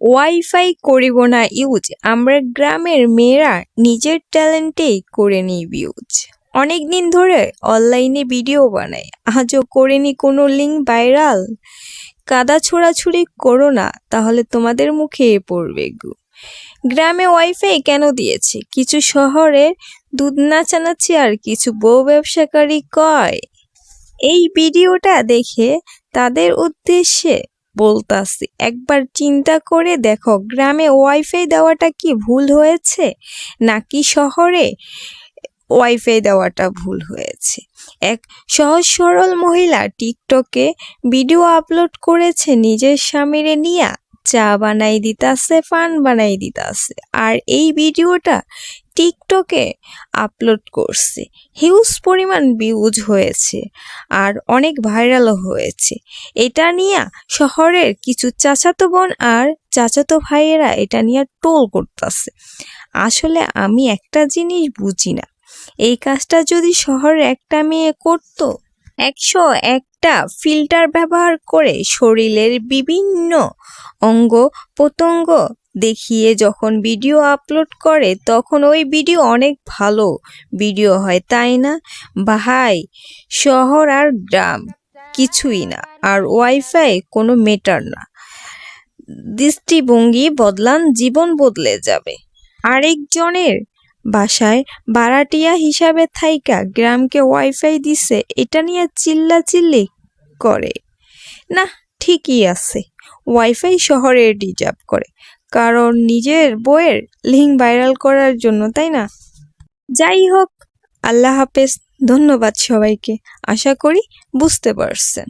Wifi করিব না, use. আমরা গ্রামের মেয়েরা নিজের ট্যালেন্টেই করে নিই ইউজ অনেক দিন ধরে অনলাইনে ভিডিও বানাই। আজও করিনি কোনো লিঙ্ক ভাইরাল কাদা ছোড়াছুড়ি করো না, তাহলে তোমাদের মুখে পড়বে গু। গ্রামে ওয়াইফাই কেন দিয়েছে? কিছু শহরে দুধ নাচানাচি আর কিছু বউ ব্যবসাকারী কয়। এই ভিডিওটা দেখে তাদের উদ্দেশ্যে বলতাছি। একবার চিন্তা করে দেখো, গ্রামে ওয়াইফাই দেওয়াটা কি ভুল হয়েছে? নাকি শহরে ওয়াইফাই দেওয়াটা ভুল হয়েছে? এক সহজ সরল মহিলা টিকটকে ভিডিও আপলোড করেছে নিজের স্বামীরে নিয়া। চা বানাই দিতাছে ফান বানাই দিতাছে। আর এই ভিডিওটা টিকটকে আপলোড করছে। হিউজ পরিমাণ ভিউজ হয়েছে আর অনেক ভাইরালও হয়েছে। এটা নিয়ে শহরের কিছু চাচাতো বোন আর চাচাতো ভাইয়েরা এটা নিয়ে টোল করতেছে। আসলে আমি একটা জিনিস বুঝি না। এই কাজটা যদি শহরে একটা মেয়ে করতো একশো একটা ফিল্টার ব্যবহার করে শরীরের বিভিন্ন অঙ্গ প্রত্যঙ্গ দেখিয়ে যখন ভিডিও আপলোড করে, তখন ওই ভিডিও অনেক ভালো ভিডিও হয়, তাই না? ভাই, শহর আর গ্রাম কিছুই না, আর ওয়াইফাই কোনো মেটার না। দৃষ্টিভঙ্গি বদলান, জীবন বদলে যাবে। আরেকজনের বাসায় বারাটিয়া হিসাবে থাইকা গ্রামকে ওয়াইফাই দিছে, এটা নিয়ে চিল্লাচিল্লি করে। না, ঠিকই আছে। ওয়াইফাই শহরে ডিজার্ভ করে, কারণ নিজের বইয়ের লিঙ্ক ভাইরাল করার জন্য, তাই না? যাই হোক, আল্লাহ হাফেজ, ধন্যবাদ সবাইকে। আশা করি বুঝতে পারছেন।